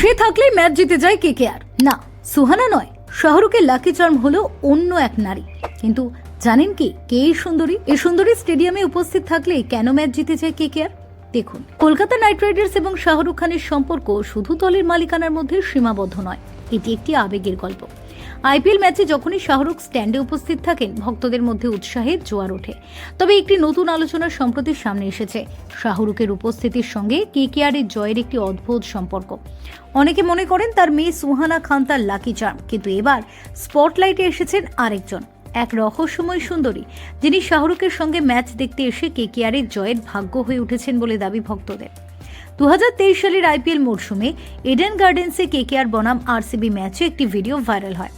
সে থাকলেই ম্যাচ জিতে যায় কে কে আর? না, সুহানা নয়। শাহরুখের লাকি চার্ম হলো অন্য এক নারী। কিন্তু জানেন কি, কে এই সুন্দরী? এ সুন্দরী স্টেডিয়ামে উপস্থিত থাকলে কেন ম্যাচ জিতে যায় কে কে আর? দেখুন, কলকাতা নাইট রাইডার্স এবং শাহরুখ খানের সম্পর্ক শুধু দলের মালিকানার মধ্যে সীমাবদ্ধ নয়, এটি একটি আবেগের গল্প। আইপিএল ম্যাচে যখনই শাহরুখ স্ট্যান্ডে উপস্থিত থাকেন, ভক্তদের মধ্যে উৎসাহের জোয়ার ওঠে। তবে একটি নতুন আলোচনা সম্প্রতি সামনে এসেছে। শাহরুখের উপস্থিতির সঙ্গে কেকেআর এর জয়ের একটি অদ্ভুত সম্পর্ক। অনেকে মনে করেন তার মেয়ে সুহানা খান তার লাকি চার্ম, কিন্তু এবার স্পটলাইটে এসেছেন আরেকজন। এক রহস্যময় সুন্দরী, যিনি শাহরুখের সঙ্গে ম্যাচ দেখতে এসে কেকেআরের জয়ের ভাগ্য হয়ে উঠেছেন বলে দাবি ভক্তদের। দুহাজার তেইশ সালের আইপিএল মরশুমে এডেন গার্ডেন্সে কেকেআর বনাম আরসিবি ম্যাচে একটি ভিডিও ভাইরাল হয়।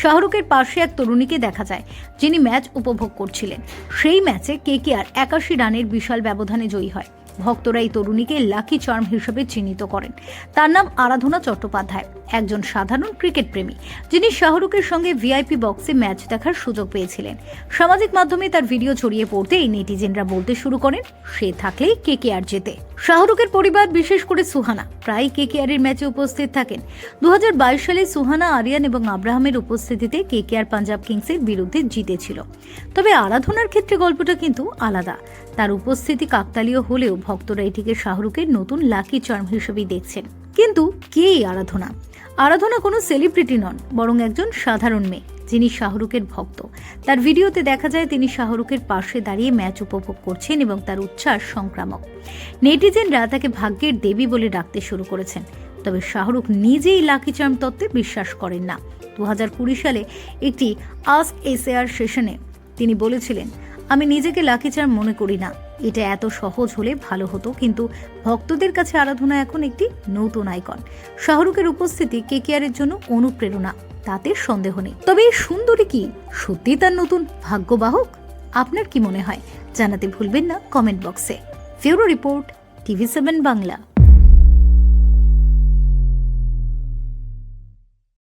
শাহরুখের পাশে এক তরুণীকে দেখা যায়, যিনি ম্যাচ উপভোগ করছিলেন। সেই ম্যাচে কেকেআর একাশি রানের বিশাল ব্যবধানে জয়ী হয়। ভক্তরা এই তরুণীকে লাকি চার্ম হিসেবে চিহ্নিত করেন। তার নাম আরাধনা চট্টোপাধ্যায়। একজন সাধারণ ক্রিকেট প্রেমী, যিনি শাহরুখের সঙ্গে ভিআইপি বক্সে ম্যাচ দেখার সুযোগ পেয়েছিলেন। সামাজিক মাধ্যমে তার ভিডিও ছড়িয়ে পড়তে এই নেটিজেনরা বলতে শুরু করেন, সে থাকলেই কে কে আর জেতে। শাহরুখের পরিবার, বিশেষ করে সুহানা প্রায় কে কে এর ম্যাচে উপস্থিত থাকেন। দুহাজার বাইশ সালে সুহানা, আরিয়ান এবং আব্রাহামের উপস্থিতিতে কে কে আর পাঞ্জাব কিংসের বিরুদ্ধে জিতেছিল। তবে আরাধনার ক্ষেত্রে গল্পটা কিন্তু আলাদা। তার উপস্থিতি কাকতালীয় হলেও ভক্তরা এটিকে শাহরুখের নতুন লাকি চার্ম হিসেবেই দেখছেন। কিন্তু কে আরাধনা? আরাধনা কোনো সেলিব্রিটি নন, বরং একজন সাধারণ মেয়ে, যিনি শাহরুখের ভক্ত। তার ভিডিওতে দেখা যায় তিনি শাহরুখের পাশে দাঁড়িয়ে ম্যাচ উপভোগ করছেন এবং তার উচ্ছ্বাস সংক্রামক। নেটিজেনরা তাকে ভাগ্যের দেবী বলে ডাকতে শুরু করেছেন, তবে শাহরুখ নিজেই লাকি চার্ম তত্ত্বে বিশ্বাস করেন না। দু সালে একটি আস্ক এসএআর সেশনে তিনি বলেছিলেন আমি নিজেকে লাকি মনে করি না। এটা এত সহজ হলে ভালো হতো, কিন্তু ভক্তদের কাছে আরাধনা এখন একটি নতুন আইকন। শাহরুখের উপস্থিতি কেকেআরের জন্য অনুপ্রেরণা, তাতে সন্দেহ নেই। তবে এই সুন্দরী কি? সত্যি তার নতুন ভাগ্যবাহক? আপনার কি মনে হয়? জানাতে ভুলবেন না কমেন্ট বক্সে। ফিউরো রিপোর্ট, টিভি সেভেন বাংলা।